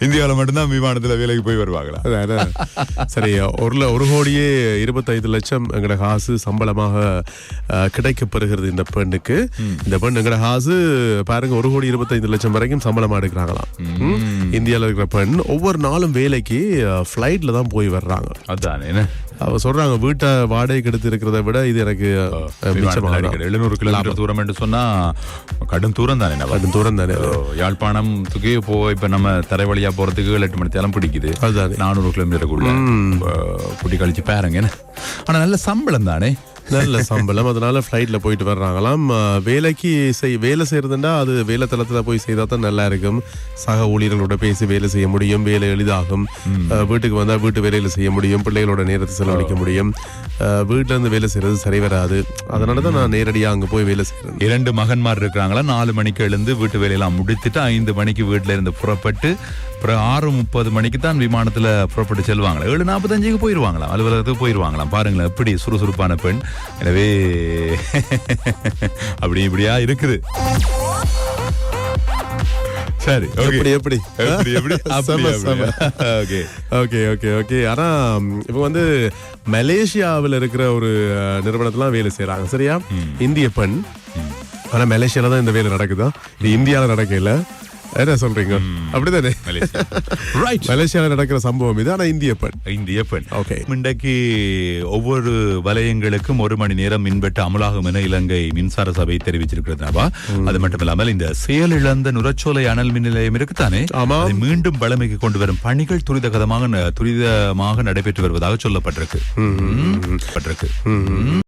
இந்தியாவுல மட்டும்தான் விமானத்துல வேலைக்கு போய் வருவாங்களா? அதான். சரி ஒரு ஒரு கோடியே இருபத்தைந்து லட்சம் எங்கட காசு சம்பளமாக கிடைக்கப்பெறுகிறது இந்த பெண்ணுக்கு. இந்த பெண் எங்கட காசு பாருங்க ஒரு கோடி இருபத்தைந்து லட்சம் வரைக்கும் சம்பளமா எடுக்கிறாங்களாம். ம். இந்தியால இருக்கிற பெண் ஒவ்வொரு நாளும் வேலைக்கு ஃபிளைட்ல தான் போய் வர்றாங்க. அதான் என்ன? அவ சொல்றாங்க வீட்டை வாடகைக்கு எடுத்து இருக்கிறத விட இது எனக்கு எழுநூறு கிலோமீட்டர் தூரம் என்று சொன்னா கடும் தூரம் தானே அது தூரம் தானே. அது. யாழ்ப்பாணத்துக்கே போ இப்ப நம்ம தரை வழியா போறதுக்கு எட்டு மணி நேரம் பிடிக்குது. நானூறு கிலோமீட்டருக்குள்ள குட்டி கழிச்சு பாருங்க ஆனா நல்ல சம்பளம் தானே? நல்ல சம்பளம். அதனால ஃப்ளைட்ல போயிட்டு வர்றாங்களாம். வேலைக்கு செய் வேலை செய்யறதுண்டா அது வேலை தளத்துல போய் செய்தா தான் நல்லா இருக்கும். சக ஊழியர்களோட பேசி வேலை செய்ய முடியும் வேலை எளிதாகும். வீட்டுக்கு வந்தா வீட்டு வேலையில செய்ய முடியும் பிள்ளைகளோட நேரத்தை செலவழிக்க முடியும். அஹ், வீட்டுல இருந்து வேலை செய்யறது சரி வராது. அதனால தான் நான் நேரடியா அங்க போய் வேலை செய்யறேன். இரண்டு மகன்மார் இருக்கிறாங்களா? நாலு மணிக்கு எழுந்து வீட்டு வேலையெல்லாம் முடித்துட்டு ஐந்து மணிக்கு வீட்டுல இருந்து புறப்பட்டு அப்புறம் ஆறு முப்பது மணிக்கு தான் விமானத்துல புறப்பட்டு செல்வாங்களா. ஏழு நாற்பத்தஞ்சுக்கு போயிருவாங்களாம். அலுவலகத்துக்கு போயிருவாங்களாம். பாருங்களேன் எப்படி சுறுசுறுப்பான பெண். எனவே அப்படி இப்படியா இருக்குது. சரி. எப்படி எப்படி? எப்படி. ஓகே ஓகே ஓகே ஓகே ஆனா இவங்க வந்து மலேசியாவில் இருக்கிற ஒரு நிறுவனத்துல வேலை செய்றாங்க. சரியா? இந்திய பெண். ஆனா மலேசியால தான் இந்த வேலை நடக்குதா? இது இந்தியால நடக்கல. என்ன சொல்றீங்க? அப்படிதானே? ரைட் மலேசியால நடக்கிற சம்பவம் இது ஆனா இந்திய பெண்? இந்திய பெண். Okay. இன்றைக்கு ஒவ்வொரு வலயங்களுக்கும் ஒரு மணி நேரம் மின்வெட்டு அமலாகும் என இலங்கை மின்சார சபை தெரிவிச்சிருக்கிறதுனாவா அது மட்டும் இல்லாமல் இந்த செயலிழந்த நுரச்சோலை அனல் மின் நிலையம் இருக்குத்தானே. அதை மீண்டும் பழமைக்கு கொண்டு வரும் பணிகள் துரிதகதமாக துரிதமாக நடைபெற்று வருவதாக சொல்லப்பட்டிருக்கு. பட்டிருக்கு.